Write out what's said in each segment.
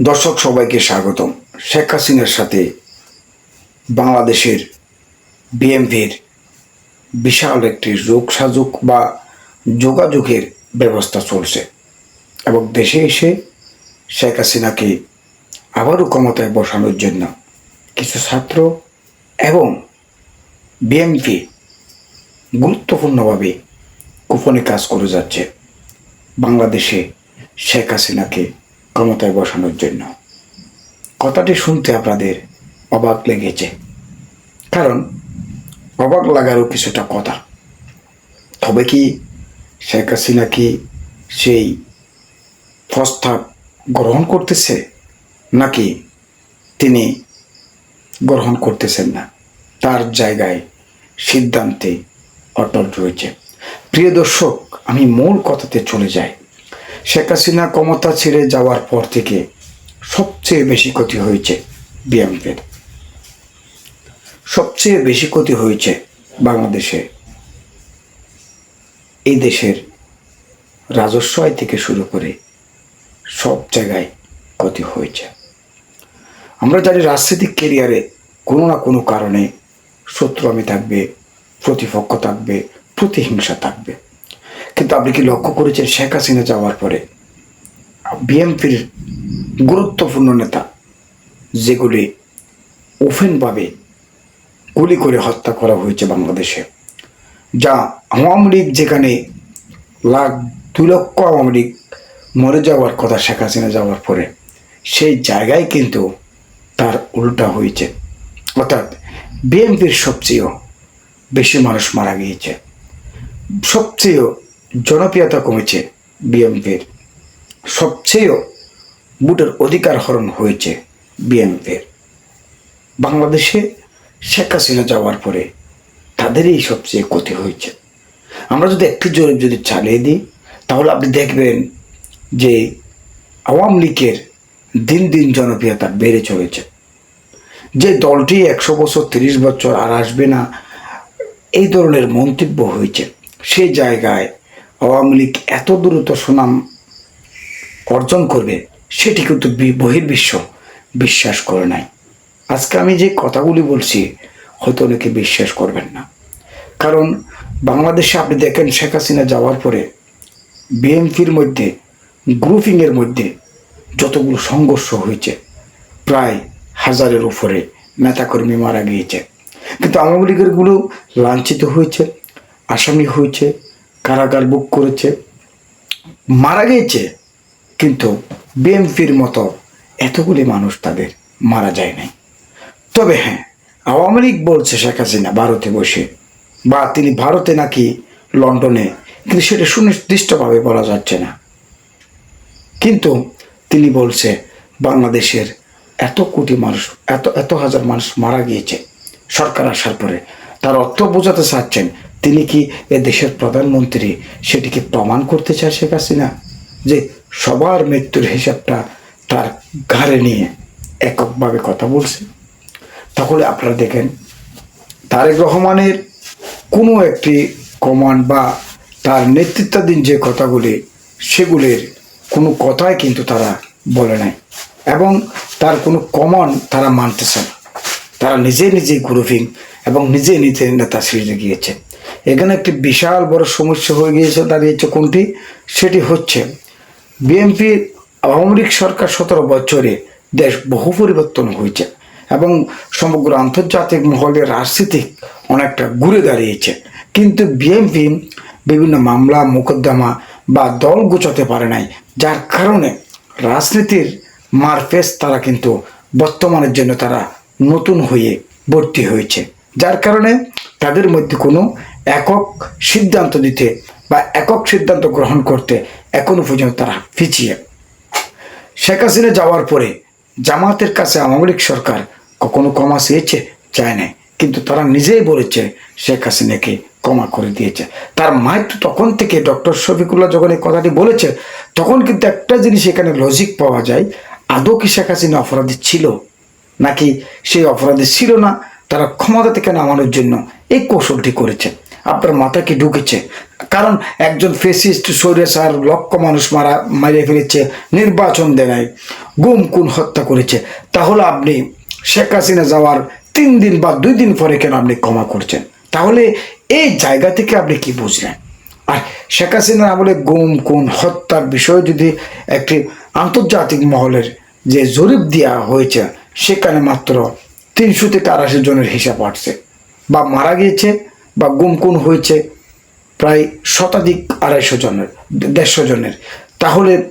দর্শক সবাইকে স্বাগতম। শেখ হাসিনার সাথে বাংলাদেশের বিএমপির বিশাল একটি যোগ সাজুক বা যোগাযোগের ব্যবস্থা চলছে এবং দেশে এসে শেখ হাসিনাকে আবারও ক্ষমতায় বসানোর জন্য কিছু ছাত্র এবং বিএমপি গুরুত্বপূর্ণভাবে গোপনে কাজ করে যাচ্ছে। বাংলাদেশে শেখ হাসিনাকে ক্ষমতায় বসানোর জন্য। কথাটি শুনতে আপনাদের অবাক লেগেছে। কারণ, অবাক লাগারও কিছুটা কথা। তবে কি শেখ হাসিনা কি সেই প্রস্তাব গ্রহণ করতেছে, নাকি তিনি গ্রহণ করতেছেন না? তার জায়গায় সিদ্ধান্তে অটল রয়েছে। প্রিয় দর্শক, আমি মূল কথাতে চলে যাই। শেখ হাসিনা ক্ষমতা ছেড়ে যাওয়ার পর থেকে সবচেয়ে বেশি ক্ষতি হয়েছে বিএমপির সবচেয়ে বেশি ক্ষতি হয়েছে বাংলাদেশে। এই দেশের রাজস্ব আয় থেকে শুরু করে সব জায়গায় ক্ষতি হয়েছে। আমরা জানি রাজনৈতিক কেরিয়ারে কোনো না কোনো কারণে শত্রু আমি থাকবে, প্রতিপক্ষ থাকবে, প্রতিহিংসা থাকবে। কিন্তু আপনি কি লক্ষ্য করেছেন শেখ হাসিনা যাওয়ার পরে? বিএনপির গুরুত্বপূর্ণ নেতা যেগুলি ওপেনভাবে গুলি করে হত্যা করা হয়েছে বাংলাদেশে, যা আওয়ামী লীগ যেখানে লাখ দু লক্ষ আওয়ামী লীগ মরে যাওয়ার কথা শেখ হাসিনা যাওয়ার পরে, সেই জায়গায় কিন্তু তার উল্টা হয়েছে। অর্থাৎ বিএনপির সবচেয়েও বেশি মানুষ মারা গিয়েছে। সবচেয়ে জনপ্রিয়তা কমেছে বিএনপির। সবচেয়েও ভোটের অধিকার হরণ হয়েছে বিএনপির। বাংলাদেশে শেখ হাসিনা যাওয়ার পরে তাদেরই সবচেয়ে ক্ষতি হয়েছে। আমরা যদি একটি জরিপ যদি চালিয়ে দিই, তাহলে আপনি দেখবেন যে আওয়ামী লীগের দিন দিন জনপ্রিয়তা বেড়ে চলেছে। যে দলটি একশো বছর, তিরিশ বছর আর আসবে না, এই ধরনের মন্তব্য হয়েছে। সেই জায়গায় আওয়ামী লীগ এত দ্রুত সুনাম অর্জন করবে, সেটি কিন্তু বহির্বিশ্ব বিশ্বাস করে নাই। আজকে আমি যে কথাগুলি বলছি, হয়তো অনেকে বিশ্বাস করবেন না। কারণ বাংলাদেশে আপনি দেখেন, শেখ হাসিনা যাওয়ার পরে বিএনপির মধ্যে, গ্রুপিংয়ের মধ্যে যতগুলো সংঘর্ষ হয়েছে, প্রায় হাজারের উপরে নেতাকর্মী মারা গিয়েছে। কিন্তু আওয়ামী লীগেরগুলো লাঞ্ছিত হয়েছে, আসামি হয়েছে কারাগার বুক করেছে। মারা গিয়েছে, কিন্তু বিএমপির মতো এতগুলি মানুষ তাদের মারা যায় নাই। তবে হ্যাঁ আওয়ামী লীগ বলছে শেখ হাসিনা ভারতে বসে, বা তিনি ভারতে নাকি লন্ডনে, কিন্তু সেটা সুনির্দিষ্টভাবে বলা যাচ্ছে না। কিন্তু তিনি বলছে, বাংলাদেশের এত কোটি মানুষ, এত এত হাজার মানুষ মারা গিয়েছে, সরকার আসার পরে। তার অর্থ বোঝাতে চাচ্ছেন তিনি কি এ দেশের প্রধানমন্ত্রী? সেটিকে প্রমাণ করতে চায় শেখ হাসিনা? যে সবার মৃত্যুর হিসাবটা তার ঘাড়ে নিয়ে এককভাবে কথা বলছে। তাহলে আপনারা দেখেন, তারেক রহমানের কোনো একটি কমান্ড বা তার নেতৃত্বাধীন যে কথাগুলি, সেগুলির কোনো কথাই কিন্তু তারা বলে নাই। এবং তার কোনো কমন তারা মানতেছে না। তারা নিজে নিজে গ্রুপিং এবং নিজে নিজে নেতা সেজে গিয়েছে। এখানে একটি বিশাল বড় সমস্যা হয়ে গিয়েছে, দাঁড়িয়েছে কোনটি? সেটি হচ্ছে বিএনপির আওয়ামী লীগ সরকার সতেরো বছরে দেশ বহু পরিবর্তন হয়েছে এবং সমগ্র আন্তর্জাতিক মহলের রাজনীতি অনেকটা ঘুরে দাঁড়িয়েছে। কিন্তু বিএনপি বিভিন্ন মামলা, মোকদ্দমা বা দল গুছাতে পারে নাই, যার কারণে রাজনীতির মারফেস তারা কিন্তু বর্তমানের জন্য তারা নতুন হয়ে ভর্তি হয়েছে। যার কারণে তাদের মধ্যে কোনো একক সিদ্ধান্ত দিতে বা একক সিদ্ধান্ত গ্রহণ করতে এখনও পর্যন্ত তারা পিছিয়ে। শেখ হাসিনা যাওয়ার পরে জামাতের কাছে আওয়ামী লীগ সরকার কখনো ক্ষমা চেয়েছে? চায় নাই। কিন্তু তারা নিজেই বলেছে শেখ হাসিনাকে ক্ষমা করে দিয়েছে। তার মায়ের তখন থেকে ডক্টর শফিকুল্লাহ যখন এই কথাটি বলেছে, তখন কিন্তু একটা জিনিস এখানে লজিক পাওয়া যায়। আদৌ কি শেখ হাসিনা অপরাধী ছিল? নাকি সেই অপরাধী ছিল না? তারা ক্ষমতা থেকে নামানোর জন্য এই কৌশলটি করেছে। আপনার মাথা কি ঢুকেছে? কারণ একজন ফেসিস্ট স্বৈরাচার লক্ষ মানুষ মারা, মারিয়ে ফেলেছে, নির্বাচন দেয় গুম, খুন, হত্যা করেছে। তাহলে আপনি শেখ হাসিনা যাওয়ার তিন দিন বা দুই দিন পরে কেন আপনি ক্ষমা করছেন? তাহলে এই জায়গা থেকে আপনি কি বুঝলেন? আর শেখ হাসিনার আমলে গুম, খুন, হত্যার বিষয়ে যদি একটি আন্তর্জাতিক মহলের যে জরিপ দেওয়া হয়েছে, সেখানে মাত্র তিনশো থেকে আড়াইশো জনের হিসাব আসছে। বা মারা গিয়েছে বা গুম খুন হয়েছে প্রায় শতাধিক আড়াইশো জনের, দেড়শো জনের। তাহলে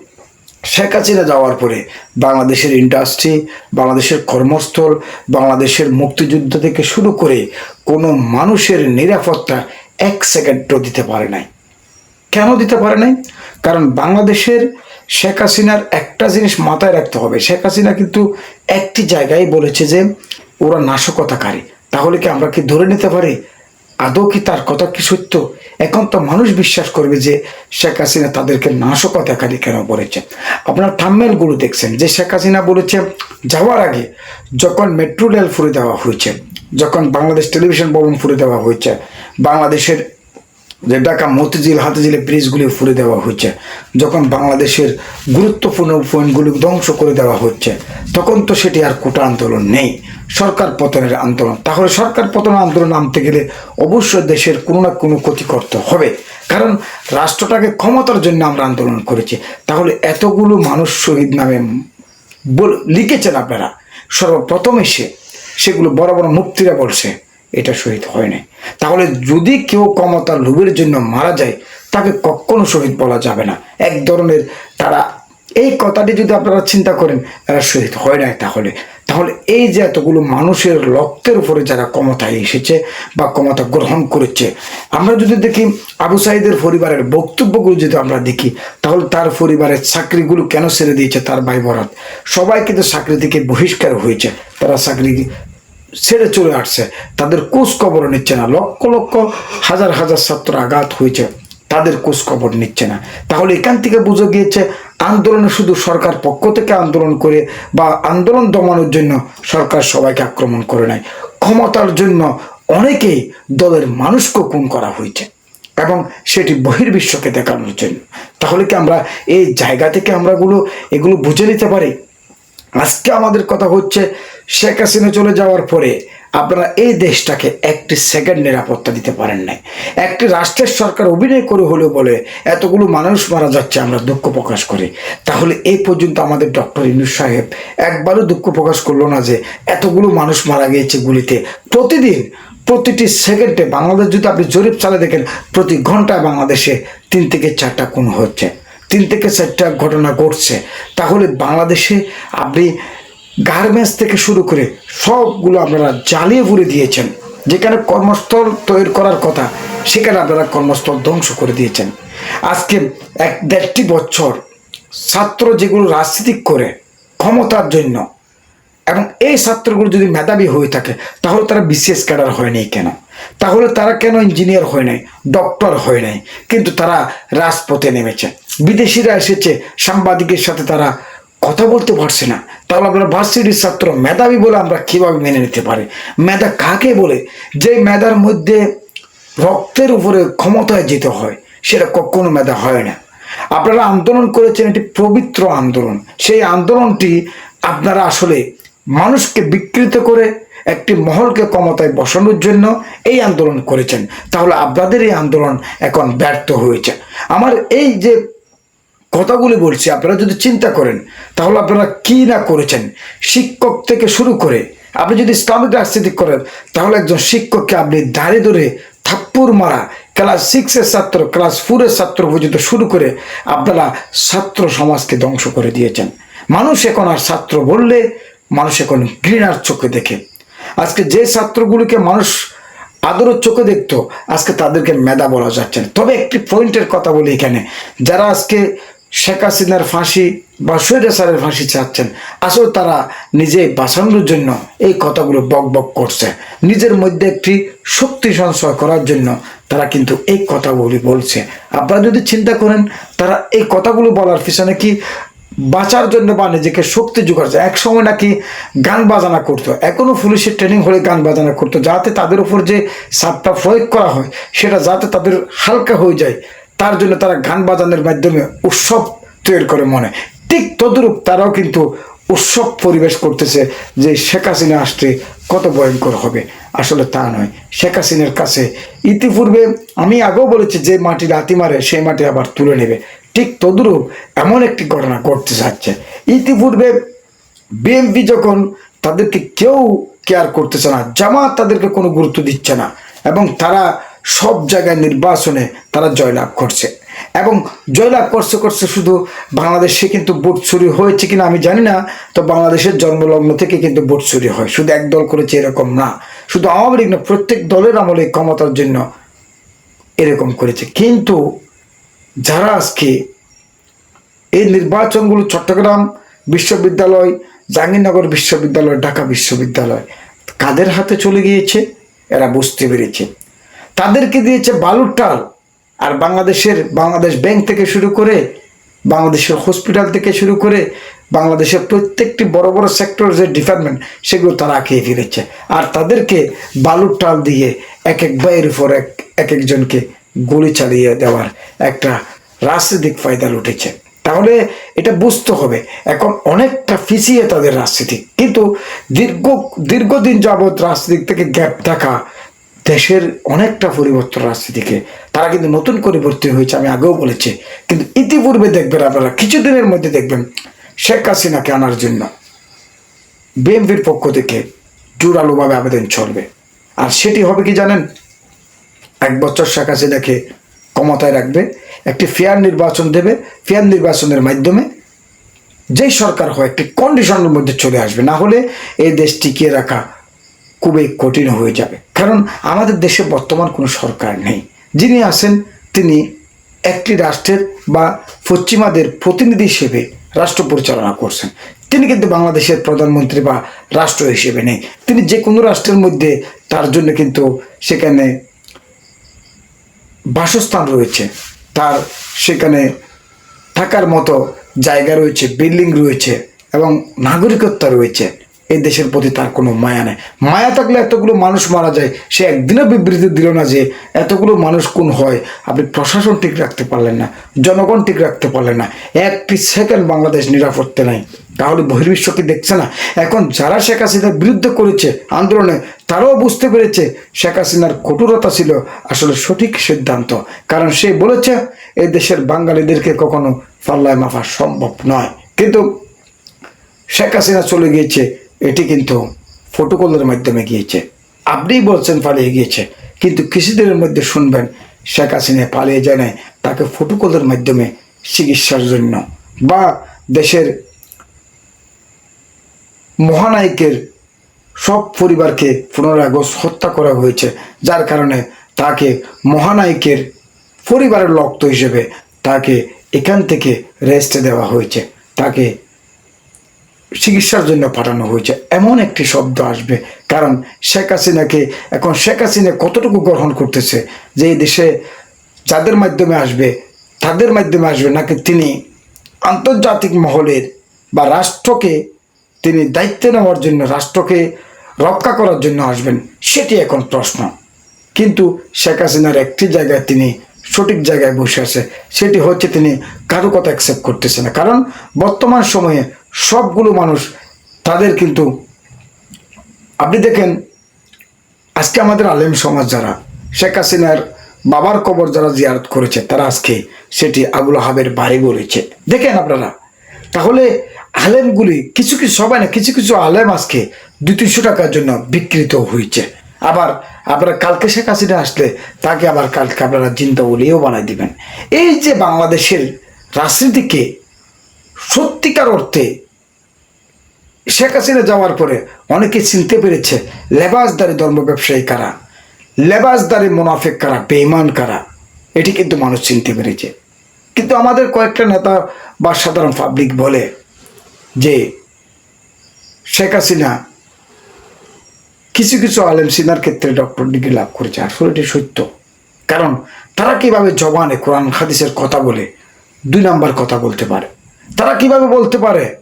শেখ হাসিনা যাওয়ার পরে বাংলাদেশের ইন্ডাস্ট্রি বাংলাদেশের কর্মস্থল, বাংলাদেশের মুক্তিযুদ্ধ থেকে শুরু করে কোনো মানুষের নিরাপত্তা এক সেকেন্ডও দিতে পারে নাই। কেন দিতে পারে নাই? কারণ বাংলাদেশের শেখ হাসিনার একটা জিনিস মাথায় রাখতে হবে। শেখ হাসিনা কিন্তু একটি জায়গায় বলেছে যে ওরা নাশকতাকারী। তাহলে কি আমরা কি ধরে নিতে পারি? আদৌ কি তার কথা কি সত্য? এখন তো মানুষ বিশ্বাস করবে যে শেখ হাসিনা তাদেরকে নাশকতাকারী কেন বলেছে। আপনার থাম্মেলগুলো দেখছেন যে শেখ হাসিনা বলেছে, যাওয়ার আগে যখন মেট্রো রেল ফুরে দেওয়া হয়েছে, যখন বাংলাদেশ টেলিভিশন ভবন ফুরে দেওয়া হয়েছে, বাংলাদেশের যে ঢাকা মতিঝিল হাতিঝিলে ব্রিজগুলি ফুরে দেওয়া হচ্ছে। যখন বাংলাদেশের গুরুত্বপূর্ণ পয়েন্টগুলি ধ্বংস করে দেওয়া হচ্ছে, তখন তো সেটি আর কোটা আন্দোলন নেই। সরকার পতনের আন্দোলন। তাহলে সরকার পতন আন্দোলন নামতে গেলে অবশ্যই দেশের কোনো না কোনো ক্ষতি করতে হবে। কারণ রাষ্ট্রটাকে ক্ষমতার জন্য আমরা আন্দোলন করেছি। তাহলে এতগুলো মানুষ শহীদ নামে লিখেছেন আপনারা। সর্বপ্রথম এসে সেগুলো বড় বড় মুক্তিরা বলছে। এটা শহীদ হয় নাই তাহলে যদি কেউ ক্ষমতার লোভের জন্য মারা যায়, তাকে কখনো শহীদ বলা যাবে না। এক ধরনের তারা, এই কথাটি যদি আপনারা চিন্তা করেন এরা শহীদ হয় নাই তাহলে। তাহলে এই যে এতগুলো মানুষের রক্তের উপরে যারা ক্ষমতায় এসেছে বা ক্ষমতা গ্রহণ করেছে, আমরা যদি দেখি আবু সাইদের পরিবারের বক্তব্যগুলো যদি আমরা দেখি, তাহলে তার পরিবারের চাকরিগুলো কেন ছেড়ে দিয়েছে তার ভাই বরাত সবাই কিন্তু চাকরি থেকে বহিষ্কার হয়েছে। তারা চাকরি ছেড়ে চলে আসছে। তাদের কোষ খবর নিচ্ছে না। লক্ষ লক্ষ, হাজার হাজার ছাত্র আঘাত হয়েছে। তাদের কোষ খবর নিচ্ছে না। তাহলে এখান থেকে বুঝে গিয়েছে, আন্দোলনে শুধু সরকার পক্ষ থেকে আন্দোলন করে বা আন্দোলন দমানোর জন্য সরকার সবাইকে আক্রমণ করে নাই ক্ষমতার জন্য অনেকেই দলের মানুষকে খুন করা হয়েছে এবং সেটি বহির্বিশ্বকে দেখানোর জন্য। তাহলে কি আমরা এই জায়গা থেকে আমরাগুলো এগুলো বুঝে নিতে পারি? আজকে আমাদের কথা হচ্ছে শেখ হাসিনা চলে যাওয়ার পরে আপনারা এই দেশটাকে একটি সেকেন্ড নিরাপত্তা দিতে পারেন নাই। একটি রাষ্ট্রের সরকার অভিনয় করে হলেও বলে এতগুলো মানুষ মারা যাচ্ছে, আমরা দুঃখ প্রকাশ করি। তাহলে এই পর্যন্ত আমাদের ডক্টর ইনুস সাহেব একবারও দুঃখ প্রকাশ করল না যে এতগুলো মানুষ মারা গিয়েছে গুলিতে। প্রতিদিন প্রতিটি সেকেন্ডে বাংলাদেশ যদি আপনি জরিপ চালে দেখেন, প্রতি ঘন্টায় বাংলাদেশে তিন থেকে চারটা খুন হচ্ছে। তিন থেকে চারটা ঘটনা ঘটছে। তাহলে বাংলাদেশে আপনি গার্মেন্টস থেকে শুরু করে সবগুলো আপনারা জ্বালিয়ে পুড়ে দিয়েছেন। যেখানে কর্মস্থল তৈরি করার কথা, সেখানে আপনারা কর্মস্থল ধ্বংস করে দিয়েছেন। আজকে এক দেড়টি বছর ছাত্র যেগুলো রাজনীতি করে ক্ষমতার জন্য, এবং এই ছাত্রগুলো যদি মেধাবী হয়ে থাকে, তাহলে তারা বিসিএস ক্যাডার হয় নাই কেন? তাহলে তারা কেন ইঞ্জিনিয়ার হয় নাই, ডক্টর হয় নাই? কিন্তু তারা রাজপথে নেমেছে। বিদেশিরা এসেছে, সাংবাদিকের সাথে তারা কথা বলতে পারছে না। তাহলে আপনারা ভার্সিটির ছাত্র মেধাবী বলে আমরা কীভাবে মেনে নিতে পারি? মেধা কাকে বলে? যে মেধার মধ্যে রক্তের উপরে ক্ষমতায় যেতে হয়, সেটা কখনো মেধা হয় না। আপনারা আন্দোলন করেছেন এটি পবিত্র আন্দোলন। সেই আন্দোলনটি আপনারা আসলে মানুষকে বিকৃত করে একটি মহলকে ক্ষমতায় বসানোর জন্য এই আন্দোলন করেছেন। তাহলে আপনাদের এই আন্দোলন এখন ব্যর্থ হয়েছে। আমার এই যে কথাগুলি বলছি, আপনারা যদি চিন্তা করেন, তাহলে আপনারা কি না করেছেন? শিক্ষক থেকে শুরু করে, আপনি যদি ইসলামিক রাজনীতি করেন, তাহলে একজন শিক্ষককে আপনি দাঁড়িয়ে ধরে থাপ্পুর মারা, ক্লাস সিক্সের ছাত্র, ক্লাস ফোরের ছাত্র পর্যন্ত শুরু করে আপনারা ছাত্র সমাজকে ধ্বংস করে দিয়েছেন। মানুষ এখন আর ছাত্র বললে মানুষ এখন ঘৃণার চোখে দেখে। আজকে যে ছাত্রগুলিকে মানুষ আদরের চোখে দেখতো, আজকে তাদেরকে মেধা বলা যাচ্ছে তবে একটি পয়েন্টের কথা বলি এখানে, যারা আজকে শেখ হাসিনার ফাঁসি বা স্বৈরাচারের ফাঁসি চাচ্ছেন, আসলে তারা নিজে বাঁচানোর জন্য এই কথাগুলো বক বক করছে। নিজের মধ্যে একটি শক্তি সঞ্চয় করার জন্য তারা কিন্তু এই কথাগুলি বলছে। আপনারা যদি চিন্তা করেন, তারা এই কথাগুলো বলার পিছনে কি বাঁচার জন্য বা নিজেকে শক্তি জোগাড় এক সময় নাকি গান বাজানা করতো। এখনও পুলিশের ট্রেনিং হলে গান বাজানা করতো, যাতে তাদের উপর যে সাপটা প্রয়োগ করা হয়, সেটা যাতে তাদের হালকা হয়ে যায়। তার জন্য তারা গান বাজানোর মাধ্যমে উৎসব তৈরি করে মনে। ঠিক তদ্রূপ তারাও কিন্তু উৎসব পরিবেশ করতেছে যে শেখ হাসিনা আসতে কত ভয়ঙ্কর হবে। আসলে তা নয়। শেখ হাসিনার কাছে ইতিপূর্বে আমি আগেও বলেছি যে মাটি রাতি মারে, সেই মাটি আবার তুলে নেবে। ঠিক তদ্রূপ এমন একটি ঘটনা ঘটতে যাচ্ছে। ইতিপূর্বে বিএনপি যখন তাদেরকে কেউ কেয়ার করতেছে না, জামাত তাদেরকে কোনো গুরুত্ব দিচ্ছে না এবং তারা সব জায়গায় নির্বাচনে তারা জয়লাভ করছে। এবং জয়লাভ করছে করছে শুধু বাংলাদেশে কিন্তু ভোট চুরি হয়েছে কিনা আমি জানি না, তো বাংলাদেশের জন্মলগ্ন থেকে কিন্তু ভোট চুরি হয়। শুধু এক দল করেছে এরকম না, শুধু আওয়ামী লীগ না, প্রত্যেক দলের আমলে ক্ষমতার জন্য এরকম করেছে। কিন্তু যারা আজকে এই নির্বাচনগুলো চট্টগ্রাম বিশ্ববিদ্যালয়, জাহাঙ্গীরনগর বিশ্ববিদ্যালয়, ঢাকা বিশ্ববিদ্যালয়, কাদের হাতে চলে গিয়েছে? এরা বুঝতে পেরেছে। তাদেরকে দিয়েছে বালুর টাল। আর বাংলাদেশের, বাংলাদেশ ব্যাংক থেকে শুরু করে, বাংলাদেশের হসপিটাল থেকে শুরু করে, বাংলাদেশের প্রত্যেকটি বড় বড় সেক্টর যে ডিপার্টমেন্ট সেগুলো তারা খেয়ে ফিরেছে আর তাদেরকে বালুর টাল দিয়ে এক এক ভাইয়ের উপর এক এক একজনকে গুলি চালিয়ে দেওয়ার একটা রাজনৈতিক ফায়দা লুটেছে। তাহলে এটা বুঝতে হবে, এখন অনেকটা পিছিয়ে তাদের রাজনীতি। কিন্তু দীর্ঘ, দীর্ঘদিন যাবৎ রাজনীতি থেকে গ্যাপ থাকা দেশের অনেকটা পরিবর্তন রাজনীতিকে, তারা কিন্তু নতুন করে ভর্তি হয়েছে, আমি আগেও বলেছি। কিন্তু ইতিপূর্বে দেখবেন আপনারা, কিছুদিনের মধ্যে দেখবেন শেখ হাসিনাকে আনার জন্য বিএনপির পক্ষ থেকে জোরালোভাবে আবেদন চলবে। আর সেটি হবে কি জানেন? এক বছর শেখ হাসিনাকে ক্ষমতায় রাখবে, একটি ফেয়ার নির্বাচন দেবে, ফেয়ার নির্বাচনের মাধ্যমে যেই সরকার হয় একটি কন্ডিশনের মধ্যে চলে আসবে। না হলে এই দেশ টিকিয়ে রাখা খুবই কঠিন হয়ে যাবে। কারণ আমাদের দেশে বর্তমান কোনো সরকার নেই। যিনি আছেন, তিনি একটি রাষ্ট্রের বা পশ্চিমাদের প্রতিনিধি হিসেবে রাষ্ট্র পরিচালনা করছেন। তিনি কিন্তু বাংলাদেশের প্রধানমন্ত্রী বা রাষ্ট্র হিসেবে নেই। তিনি যে কোনো রাষ্ট্রের মধ্যে তার জন্য কিন্তু সেখানে বাসস্থান রয়েছে। তার সেখানে থাকার মতো জায়গা রয়েছে, বিল্ডিং রয়েছে এবং নাগরিকত্ব রয়েছে। এই দেশের প্রতি তার কোনো মায়া নেই। মায়া থাকলে এতগুলো মানুষ মারা যায়, সে একদিনও বিবৃতি দিল না যে এতগুলো মানুষ কোন হয়। আপনি প্রশাসন ঠিক রাখতে পারলেন না, জনগণ ঠিক রাখতে পারলেন না। একটি সেকেন্ড বাংলাদেশ নিরাপত্তা নাই। তাহলে বহির্বিশ্ব কি দেখছে না? এখন যারা শেখ হাসিনার বিরুদ্ধে করেছে আন্দোলনে, তারাও বুঝতে পেরেছে শেখ হাসিনার কঠোরতা ছিল আসলে সঠিক সিদ্ধান্ত। কারণ সে বলেছে এই দেশের বাঙালিদেরকে কখনো পাল্লায় মাফা সম্ভব নয়। কিন্তু শেখ হাসিনা চলে গিয়েছে এটি কিন্তু ফটোকলের মাধ্যমে গিয়েছে। আপনিই বলছেন পালিয়ে গিয়েছে, কিন্তু কিছুদিনের মধ্যে শুনবেন শেখ হাসিনা পালিয়ে যায় নাই, তাকে ফটোকলের মাধ্যমে চিকিৎসার জন্য। বা দেশের মহানায়কের সব পরিবারকে আগস্ট হত্যা করা হয়েছে, যার কারণে তাকে মহানায়কের পরিবারের লক্ত হিসেবে তাকে এখান থেকে রেস্টে দেওয়া হয়েছে। তাকে চিকিৎসার জন্য পাঠানো হয়েছে। এমন একটি শব্দ আসবে, কারণ শেখ হাসিনাকে, এখন শেখ হাসিনা কতটুকু গ্রহণ করতেছে যে এই দেশে যাদের মাধ্যমে আসবে, তাদের মাধ্যমে আসবে, নাকি তিনি আন্তর্জাতিক মহলের বা রাষ্ট্রকে তিনি দায়িত্ব নেওয়ার জন্য, রাষ্ট্রকে রক্ষা করার জন্য আসবেন? সেটি এখন প্রশ্ন। কিন্তু শেখ হাসিনার একটি জায়গায় তিনি সঠিক জায়গায় বসে আছে, সেটি হচ্ছে তিনি কারও কথা অ্যাকসেপ্ট করতেছে না। কারণ বর্তমান সময়ে সবগুলো মানুষ তাদের কিন্তু, আপনি দেখেন, আজকে আমাদের আলেম সমাজ যারা, শেখ হাসিনার বাবার কবর যারা জিয়ারত করেছে, তারা আজকে সেটি আবুল হাবের বাড়ি বলেছে। দেখেন আপনারা, তাহলে আলেমগুলি কিছু কিছু, সবাই না, কিছু কিছু আলেম আজকে দুই তিনশো টাকার জন্য বিকৃত হয়েছে। আবার আপনারা কালকে শেখ হাসিনা আসলে তাকে আবার কালকে আপনারা চিন্তা বলিও বানাই দিবেন। এই যে বাংলাদেশের রাজনীতিকে সত্যিকার অর্থে শেখ হাসিনা যাওয়ার পরে অনেকে চিনতে পেরেছে, লেবাসদারি ধর্ম ব্যবসায়ী কারা? লেবাসদারি মুনাফেক কারা? বেইমান কারা? এটি কিন্তু মানুষ চিনতে পেরেছে। কিন্তু আমাদের কয়েকটা নেতা বা সাধারণ পাবলিক বলে যে শেখ হাসিনা কিছু কিছু আলেম সিনার ক্ষেত্রে ডক্টর ডিগ্রি লাভ করেছে। আসলে এটি সত্য। কারণ তারা কীভাবে জবানে কোরআন, হাদিসের কথা বলে, দুই নাম্বার কথা বলতে পারে। তারা কীভাবে বলতে পারে?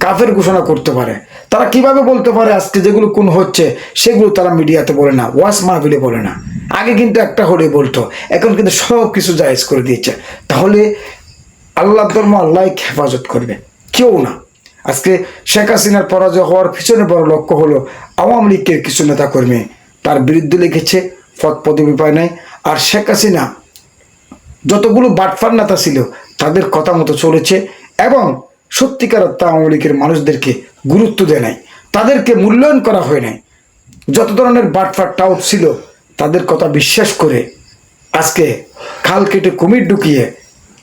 কাফের ঘোষণা করতে পারে। তারা কীভাবে বলতে পারে আজকে যেগুলো কোন হচ্ছে, সেগুলো তারা মিডিয়াতে বলে না ওয়াস মাহফিলে বলে না। আগে কিন্তু একটা হলে বলতো, এখন কিন্তু সব কিছু জায়েজ করে দিয়েছে। তাহলে আল্লাহ ধর্ম আল্লাহ হেফাজত করবে। কেউ না। আজকে শেখ হাসিনার পরাজয় হওয়ার পিছনে বড় লক্ষ্য হলো আওয়ামী লীগের কিছু নেতাকর্মী, তার বিরুদ্ধে লিখেছে পদ পদবি পায় নাই। আর শেখ হাসিনা, যতগুলো বাটফার নেতা ছিল, তাদের কথা মতো চলেছে। এবং সত্যিকার আওয়ামী লীগের মানুষদেরকে গুরুত্ব দেয় নাই। তাদেরকে মূল্যায়ন করা হয় নাই। যত ধরনের বাটফার টাউট ছিল, তাদের কথা বিশ্বাস করে আজকে খাল কেটে কুমির ঢুকিয়ে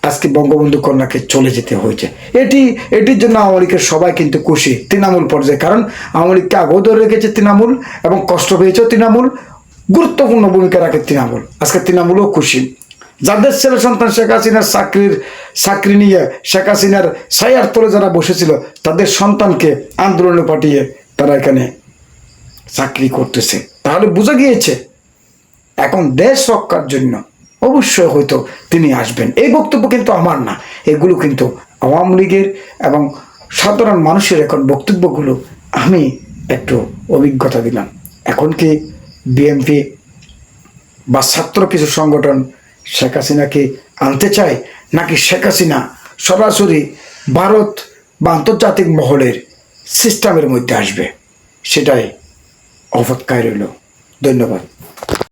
আজকে বঙ্গবন্ধু কন্যাকে চলে যেতে হয়েছে। এটি, এটির জন্য আওয়ামী লীগের সবাই কিন্তু খুশি তৃণমূল পর্যায়ে। কারণ আওয়ামী লীগকে আগেও ধরে রেখেছে তৃণমূল এবং কষ্ট পেয়েছে তৃণমূল। গুরুত্বপূর্ণ ভূমিকা রাখে তৃণমূল। আজকে তৃণমূলও খুশি। যাদের ছেলে সন্তান শেখ হাসিনার চাকরির, চাকরি নিয়ে শেখ হাসিনার সায়ার তলে যারা বসেছিল, তাদের সন্তানকে আন্দোলনে পাঠিয়ে তারা এখানে চাকরি করতেছে। তাহলে বোঝা গিয়েছে, এখন দেশ রক্ষার জন্য অবশ্যই হয়তো তিনি আসবেন। এই বক্তব্য কিন্তু আমার না। এগুলো কিন্তু আওয়ামী লীগের এবং সাধারণ মানুষের এখন বক্তব্যগুলো আমি একটু অভিজ্ঞতা দিলাম। এখন কি বিএমপি বা ছাত্র কিছু সংগঠন শেখ হাসিনাকে আনতে চায়? নাকি শেখ হাসিনা সরাসরি ভারত বা আন্তর্জাতিক মহলের সিস্টেমের মধ্যে আসবে? সেটাই অপেক্ষায় রইল। ধন্যবাদ।